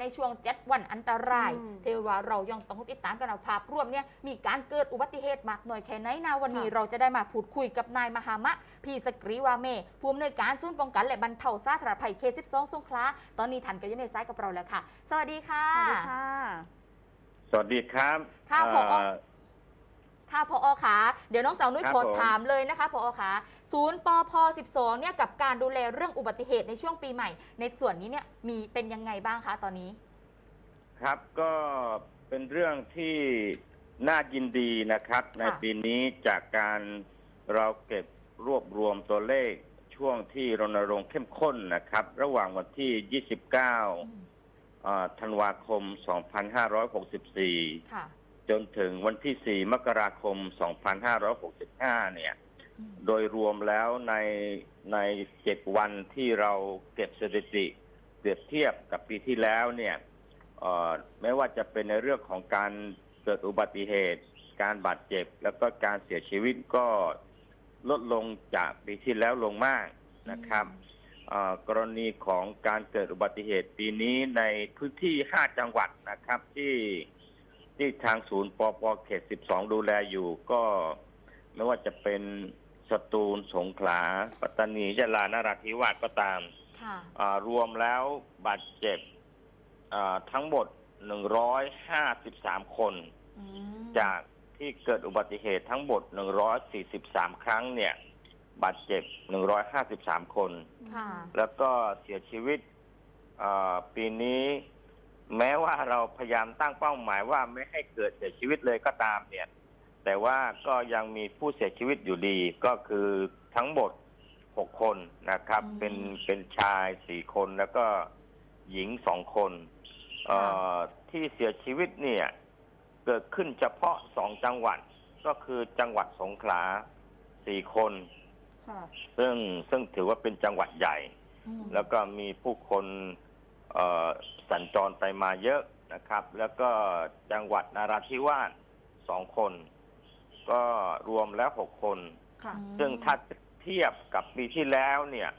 ในช่วงเจ็ดวันอันตรายอืม เทว่าเรายังต้องติดตามกันเอาภาพรวมเนี่ยมีการเกิดอุบัติเหตุมากหน่อยแค่ไหนนะวันนี้ค่ะเราจะได้มาพูดคุยกับนายมหามะ พีสกรีวาเมผู้อำนวยการศูนย์ป้องกันและบรรเทาสาธารณภัยเคสิบสองสงขลาตอนนี้ทันก็อยู่ในสายกับเราแล้วค่ะ สวัสดีค่ะ สวัสดีค่ะ สวัสดีครับค่ะเอ่อผอ ค่ะพอขาเดี๋ยวน้องสาวนุ้ยครับขอผม ถามเลยนะคะพอขาศูนย์ปพ12เนี่ยกับการดูแลเรื่องอุบัติเหตุในช่วงปีใหม่ ในส่วนนี้เนี่ยมีเป็นยังไงบ้างคะตอนนี้ ครับก็เป็นเรื่องที่น่ายินดีนะครับ ในปีนี้จากการเราเก็บรวบรวมตัวเลขช่วงที่รณรงค์เข้มข้นนะครับ ระหว่างวันที่ 29 เอ่อธันวาคม 2564 ค่ะ จนถึงวันที่ 4 มกราคม 2565 เนี่ยอืมโดยรวมแล้วในในเจ็ดวันที่เราเก็บสถิติเปรียบเทียบกับปีที่แล้วเนี่ยเอ่อไม่ว่าจะเป็นในเรื่องของการเกิดอุบัติเหตุ การบาดเจ็บ แล้วก็การเสียชีวิตก็ลดลงจากปีที่แล้วลงมากนะครับเอ่อกรณีของการเกิดอุบัติเหตุปีนี้ในพื้นที่ 5 จังหวัดนะครับที่ ที่ทางศูนย์ปปเขต 12 ดูแลอยู่ก็ไม่ว่าจะเป็นสตูลสงขลา ปัตตานียะลานราธิวาสก็ตามค่ะอ่ารวมแล้วบาดเจ็บอ่าทั้งหมด 153 คน อืมจากที่เกิดอุบัติเหตุทั้งหมด 143 ครั้งเนี่ยบาดเจ็บ 153 คน ค่ะ แล้วก็เสียชีวิตอ่าปีนี้ แม้ว่าเราพยายามตั้งเป้าหมายว่าไม่ให้เกิดเสียชีวิตเลยก็ตามเนี่ย แต่ว่าก็ยังมีผู้เสียชีวิตอยู่ดีก็คือทั้งหมด6คนนะครับ อืม เป็นเป็นชาย4คนแล้วก็หญิง2คนเอ่อที่เสียชีวิตเนี่ย เกิดขึ้นเฉพาะสองจังหวัดก็คือจังหวัดสงขลาสี่คน ค่ะซึ่งซึ่งถือว่าเป็นจังหวัดใหญ่ อืมแล้วก็มีผู้คนเอ่อ สัญจรไปมาเยอะนะครับ แล้วก็จังหวัดนาราธิวาสสองคน ก็รวมแล้วหกคน ค่ะ ซึ่งถ้าเทียบกับปีที่แล้วเนี่ย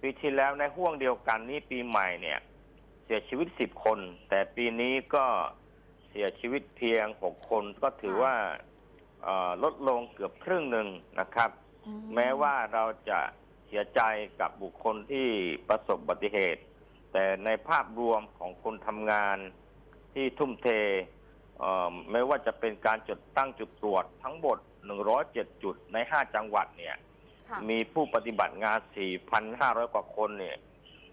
ปีที่แล้วในห่วงเดียวกันนี้ปีใหม่เนี่ย เสียชีวิตสิบคน แต่ปีนี้ก็เสียชีวิตเพียงหกคน ก็ถือค่ะว่าเอ่อลดลงเกือบครึ่งหนึ่งนะครับ อืแม้ว่าเราจะเสียใจกับบุคคลที่ประสบอุบัติเหตุ แต่ในภาพรวมของคนทำงานที่ทุ่มเทเอ่อไม่ว่าจะเป็นการจุดตั้งจุดตรวจทั้งหมด 107 จุดใน 5 จังหวัดเนี่ยค่ะมีผู้ปฏิบัติงาน 4,500 กว่าคนเนี่ย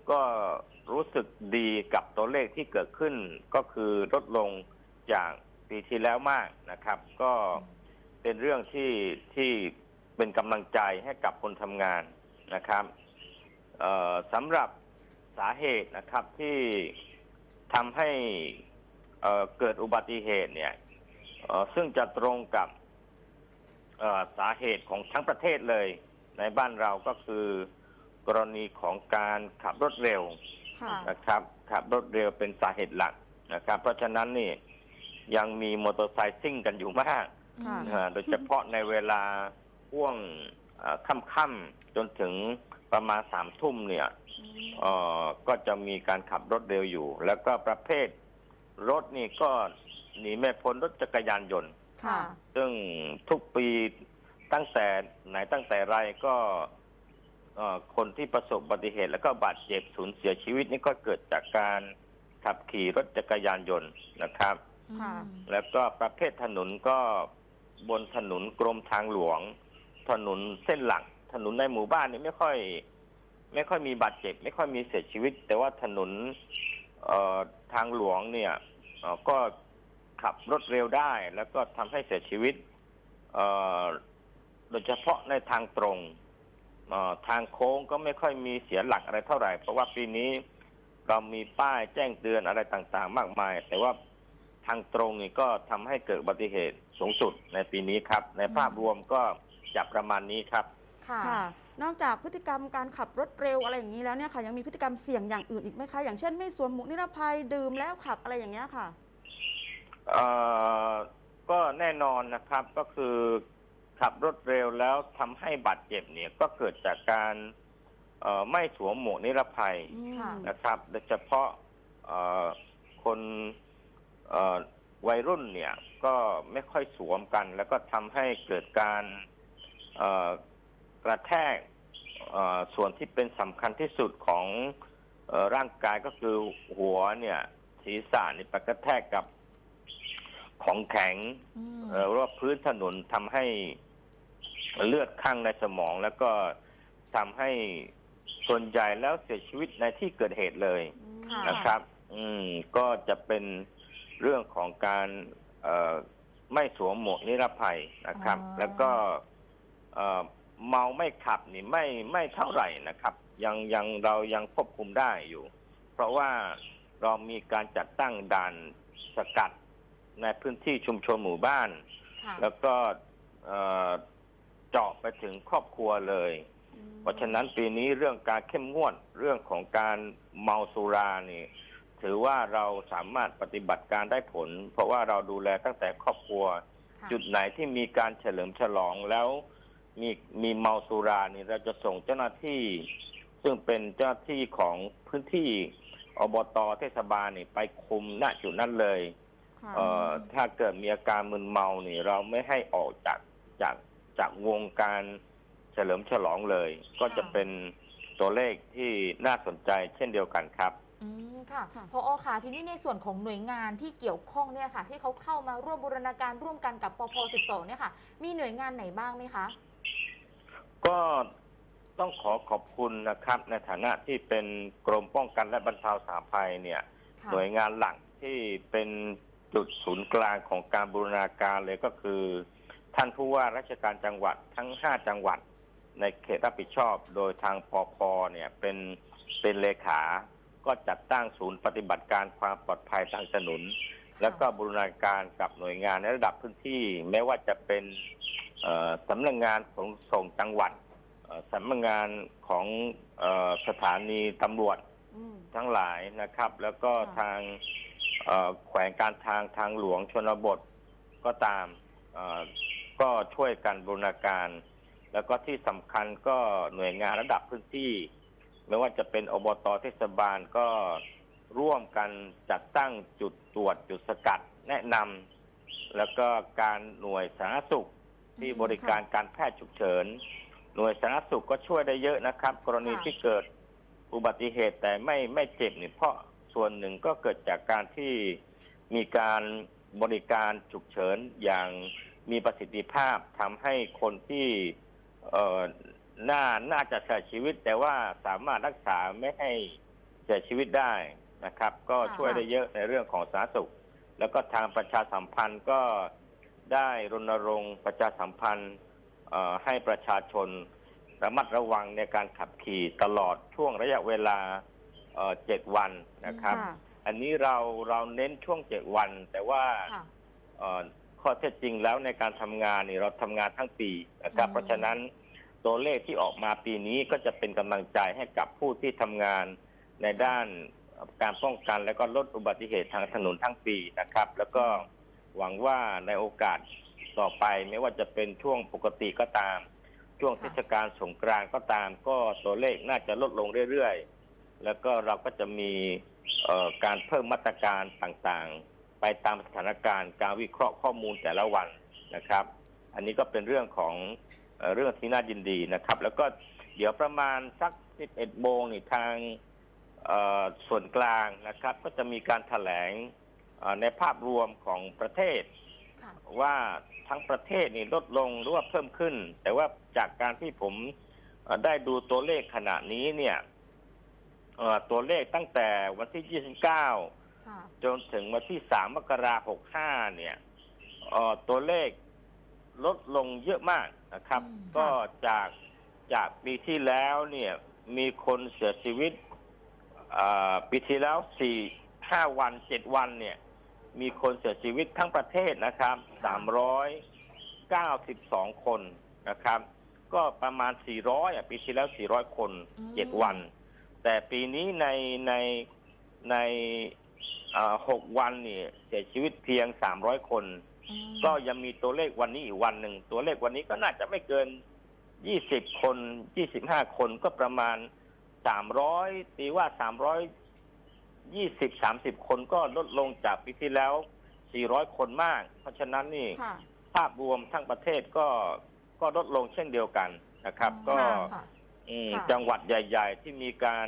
ก็รู้สึกดีกับตัวเลขที่เกิดขึ้น ก็คือลดลงจากปีที่แล้วมากนะครับ ก็เป็นเรื่องที่ที่เป็นกำลังใจให้กับคนทำงานนะครับเอ่อสำหรับ สาเหตุนะครับที่ทำให้เอ่อเกิดอุบัติเหตุเนี่ยเอ่อซึ่งจะตรงกับเอ่อสาเหตุของทั้งประเทศเลย ในบ้านเราก็คือกรณีของการขับรถเร็ว ค่ะ นะครับขับรถเร็วเป็นสาเหตุหลักนะครับ เพราะฉะนั้นนี่ยังมีมอเตอร์ไซค์ซิ่งกันอยู่มากค่ะ นะฮะโดยเฉพาะในเวลาห่วงเอ่อค่ำๆจนถึงประมาณสามทุ่มเนี่ย เอ่อก็จะมีการขับรถเร็วอยู่ แล้วก็ประเภทรถนี่ก็หนีไม่พ้นรถจักรยานยนต์ ค่ะ ซึ่งทุกปีตั้งแต่ไหนตั้งแต่ไรก็เอ่อคนที่ประสบอุบัติเหตุ แล้วก็บาดเจ็บสูญเสียชีวิตนี่ก็เกิดจากการขับขี่รถจักรยานยนต์นะครับ ค่ะ แล้วก็ประเภทถนนก็บนถนนกรมทางหลวง ถนนเส้นหลัก ถนนในหมู่บ้านนี่ไม่ค่อย ไม่ค่อยมีบาดเจ็บ ไม่ค่อยมีเสียชีวิต แต่ว่าถนนเอ่อทางหลวงเนี่ยเอ่อก็ขับรถเร็วได้ แล้วก็ทำให้เสียชีวิตเอ่อโดยเฉพาะในทางตรงเอ่อทางโค้งก็ไม่ค่อยมีเสียหลักอะไรเท่าไหร่ เพราะว่าปีนี้เรามีป้ายแจ้งเตือนอะไรต่างๆ มากมาย แต่ว่าทางตรงนี่ก็ทำให้เกิดอุบัติเหตุสูงสุดในปีนี้ครับ ในภาพรวมก็จะประมาณนี้ครับ ค่ะ ค่ะ นอกจากพฤติกรรมการขับรถเร็วอะไรอย่างนี้แล้วเนี่ยค่ะ ยังมีพฤติกรรมเสี่ยงอย่างอื่นอีกไหมคะ อย่างเช่นไม่สวมหมวกนิรภัยดื่มแล้วขับอะไรอย่างเงี้ยค่ะ เอ่อก็แน่นอนนะครับก็คือขับรถเร็วแล้วทำให้บาดเจ็บเนี่ยก็เกิดจากการเอ่อไม่สวมหมวกนิรภัยอืมค่ะ นะครับโดยเฉพาะเอ่อคนเอ่อวัยรุ่นเนี่ยก็ไม่ค่อยสวมกัน แล้วก็ทำให้เกิดการเอ่อ กระแทกเอ่อส่วนที่เป็นสำคัญที่สุดของเอ่อร่างกายก็คือหัวเนี่ยศีรษะนี่ไปกระแทกกับของแข็งอืมเอ่อหรือว่าพื้นถนนทำให้เลือดข้างในสมอง แล้วก็ทำให้ส่วนใหญ่แล้วเสียชีวิตในที่เกิดเหตุเลยค่ะนะครับ อืมก็จะเป็นเรื่องของการเอ่อไม่สวมหมวกนิรภัยนะครับอ๋อแล้วก็ เอ่อเมาไม่ขับนี่ไม่ไม่เท่าไหร่นะครับ ยังยังเรายังควบคุมได้อยู่ เพราะว่าเรามีการจัดตั้งด่านสกัดในพื้นที่ชุมชนหมู่บ้านค่ะแล้วก็เอ่อเจาะไปถึงครอบครัวเลย เพราะฉะนั้นปีนี้เรื่องการเข้มงวดเรื่องของการเมาสุรานี่ ถือว่าเราสามารถปฏิบัติการได้ผล เพราะว่าเราดูแลตั้งแต่ครอบครัวค่ะจุดไหนที่มีการเฉลิมฉลองแล้ว มีมีเมาสุรานี่เราจะส่งเจ้าหน้าที่ ซึ่งเป็นเจ้าหน้าที่ของพื้นที่อบตเทศบาลนี่ไปคุมณจุดนั้นเลยค่ะเอ่อถ้าเกิดมีอาการมึนเมานี่ เราไม่ให้ออกจากจากจากวงการเฉลิมฉลองเลย ก็จะเป็นตัวเลขที่น่าสนใจเช่นเดียวกันครับอืมค่ะค่ะ พออค่ะ ทีนี้ในส่วนของหน่วยงานที่เกี่ยวข้องเนี่ยค่ะ ที่เขาเข้ามาร่วมบูรณาการร่วมกันกับปพ12เนี่ยค่ะ มีหน่วยงานไหนบ้างไหมคะ ก็ต้องขอขอบคุณนะครับ ในฐานะที่เป็นกรมป้องกันและบรรเทาสาธารณภัยเนี่ยค่ะหน่วยงานหลักที่เป็นจุดศูนย์กลางของการบูรณาการเลยก็คือ ท่านผู้ว่าราชการจังหวัดทั้งห้าจังหวัด ในเขตรับผิดชอบ โดยทางปพเนี่ยเป็นเป็นเลขา ก็จัดตั้งศูนย์ปฏิบัติการความปลอดภัยทางถนน แล้วก็บูรณาการกับหน่วยงานในระดับพื้นที่ แม้ว่าจะเป็นเอ่อ สำนักงานขนส่งจังหวัดเอ่อสำนักงานของเออสถานีตำรวจอืมทั้งหลายนะครับ แล้วก็ค่ะทางเอ่อแขวงการทางทางหลวงชนบทก็ตามเอ่อก็ช่วยกันบูรณาการ แล้วก็ที่สำคัญก็หน่วยงานระดับพื้นที่ ไม่ว่าจะเป็นอบตเทศบาลก็ร่วมกันจัดตั้งจุดตรวจจุดสกัดแนะนำแล้วก็การหน่วยสาธารณสุข ที่อืมบริการการแพทย์ฉุกเฉิน หน่วยสาธารณสุขก็ช่วยได้เยอะนะครับ กรณีค่ะที่เกิดอุบัติเหตุแต่ไม่ไม่เจ็บเนี่ยเพราะส่วนหนึ่งก็เกิดจากการที่มีการบริการฉุกเฉินอย่างมีประสิทธิภาพทำให้คนที่เอ่อน่าน่าจะเสียชีวิต แต่ว่าสามารถรักษาไม่ให้เสียชีวิตได้นะครับ ก็ค่ะช่วยได้เยอะในเรื่องของสาธารณสุข แล้วก็ทางประชาสัมพันธ์ก็ ได้รณรงค์ประชาสัมพันธ์เอ่อให้ประชาชน ระมัดระวังในการขับขี่ตลอดช่วงระยะเวลาเอ่อเจ็ดวันนะครับค่ะอันนี้เราเราเน้นช่วงเจ็ดวัน แต่ว่าค่ะเอ่อข้อเท็จจริงแล้วในการทำงานนี่เราทำงานทั้งปีนะครับอืมเพราะฉะนั้นตัวเลขที่ออกมาปีนี้ก็จะเป็นกำลังใจให้กับผู้ที่ทำงานในด้านการป้องกันและก็ลดอุบัติเหตุทางถนนทั้งปีนะครับ แล้วก็ หวังว่าในโอกาสต่อไปไม่ว่าจะเป็นช่วงปกติก็ตาม ช่วงเทศกาลสงกรานต์ก็ตาม ก็ตัวเลขน่าจะลดลงเรื่อยๆ แล้วก็เราก็จะมีการเพิ่มมาตรการต่างๆ ไปตามสถานการณ์การวิเคราะห์ข้อมูลแต่ละวันนะครับ อันนี้ก็เป็นเรื่องของเอเรื่องที่น่ายินดีนะครับ แล้วก็เดี๋ยวประมาณสัก 11โมงนี่ทางส่วนกลางนะครับ ก็จะมีการแถลง ในภาพรวมของประเทศค่ะว่าทั้งประเทศนี่ลดลงหรือว่าเพิ่มขึ้น แต่ว่าจากการที่ผมเอ่อได้ดูตัวเลขขณะนี้เนี่ยเอ่อตัวเลขตั้งแต่วันที่ 29ค่ะจนถึงวันที่ 3 มกราคม 65 เนี่ยเอ่อตัวเลขลดลงเยอะมากนะครับอืมก็จากจากปีที่แล้วเนี่ยมีคนเสียชีวิตเอ่อปีที่แล้ว 4 5 วัน 7 วันเนี่ย มีคนเสียชีวิตทั้งประเทศนะครับ 392 คนนะครับ ก็ประมาณ 400อะปีที่แล้ว 400 คน อืม 7 วัน แต่ปีนี้ในในในเอ่อหกวันเนี่ยเสียชีวิตเพียง 300 คน อืมก็ยังมีตัวเลขวันนี้อีกวันหนึ่ง ตัวเลขวันนี้ก็น่าจะไม่เกิน 20 คน 25 คนก็ประมาณ 300 ตีว่า300 ยี่สิบสามสิบคนก็ลดลงจากปีที่แล้วสี่ร้อยคนมาก เพราะฉะนั้นนี่ค่ะ ภาพรวมทั้งประเทศก็ก็ลดลงเช่นเดียวกันนะครับ ก็ค่ะ อืมค่ะ จังหวัดใหญ่ ๆ ที่มีการ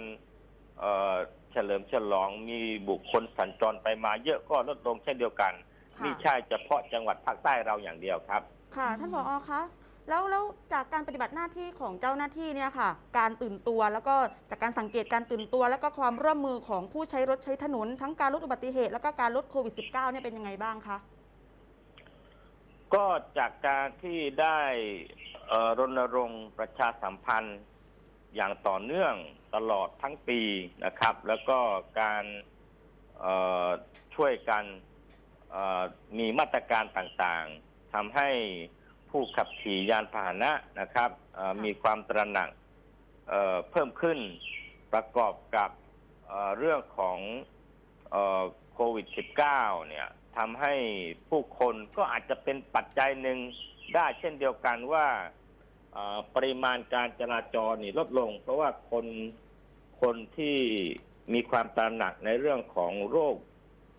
เอ่อเฉลิมฉลองมีบุคคลสัญจรไปมาเยอะก็ลดลงเช่นเดียวกัน ค่ะ ไม่ใช่เฉพาะจังหวัดภาคใต้เราอย่างเดียวครับ ค่ะอืมท่านผอคะ แล้วแล้วจากการปฏิบัติหน้าที่ของเจ้าหน้าที่เนี่ยค่ะ การตื่นตัวแล้วก็จากการสังเกตการตื่นตัว แล้วก็ความร่วมมือของผู้ใช้รถใช้ถนน ทั้งการลดอุบัติเหตุ แล้วก็การลดโควิด -19 เนี่ยเป็นยังไงบ้างคะก็จากการที่ได้รณรงค์ประชาสัมพันธ์อย่างต่อเนื่องตลอดทั้งปีนะครับ แล้วก็การช่วยกันมีมาตรการต่างๆทำให้ ผู้ขับขี่ยานพาหนะนะครับเอ่อมีความตระหนักเอ่อเพิ่มขึ้นประกอบกับเอ่อเรื่องของเอ่อโควิด -19 เนี่ยทำให้ผู้คนก็อาจจะเป็นปัจจัยหนึ่งได้เช่นเดียวกันว่าเอ่อปริมาณการจราจรนี่ลดลง เพราะว่าคนคนที่มีความตระหนักในเรื่องของโรค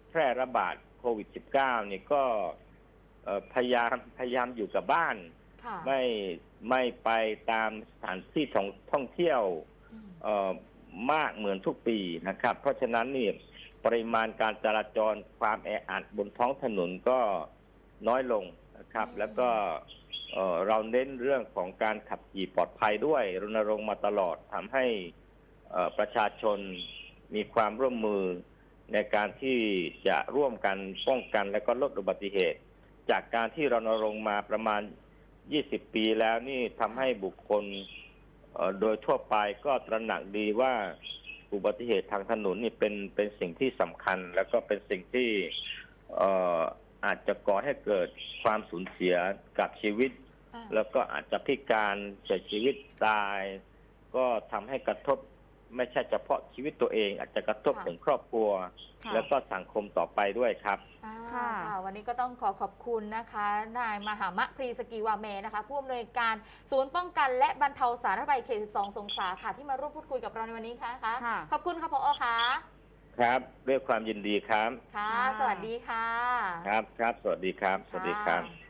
แพร่ระบาดโควิด -19 นี่ก็ เอ่อพยายามพยายามอยู่กับบ้าน ค่ะไม่ไม่ไปตามสถานที่ท่องท่องเที่ยวอืมเอ่อมากเหมือนทุกปีนะครับ เพราะฉะนั้นนี่ปริมาณการจราจรความแออัดบนท้องถนนก็น้อยลงนะครับอืมแล้วก็เอ่อเราเน้นเรื่องของการขับขี่ปลอดภัยด้วย รณรงค์มาตลอดทำให้เอ่อประชาชนมีความร่วมมือในการที่จะร่วมกันป้องกันและก็ลดอุบัติเหตุ จากการที่รณรงค์มาประมาณ 20 ปีแล้วนี่ทำให้บุคคลเอ่อโดยทั่วไปก็ตระหนักดีว่าอุบัติเหตุทางถนนนี่เป็นเป็นสิ่งที่สำคัญ แล้วก็เป็นสิ่งที่เอ่ออาจจะก่อให้เกิดความสูญเสียกับชีวิตอ่าแล้วก็อาจจะพิการเสียชีวิตตาย ก็ทำให้กระทบ ไม่ใช่เฉพาะชีวิตตัวเอง อาจจะกระทบค่ะ ถึงครอบครัว ค่ะ แล้วก็สังคมต่อไปด้วยครับ อ่าค่ะ ค่ะวันนี้ก็ต้องขอขอบคุณนะคะ นายมหามะพรีสกีวาเมนะคะ ผู้อำนวยการศูนย์ป้องกันและบรรเทาสาธารณภัยเขต 12 สงขลาค่ะ ที่มาร่วมพูดคุยกับเราในวันนี้ค่ะค่ะ ขอบคุณค่ะพอค่ะครับ ด้วยความยินดีครับ ค่ะค่ะสวัสดีค่ะ ครับครับ สวัสดีครับ สวัสดีครับค่ะ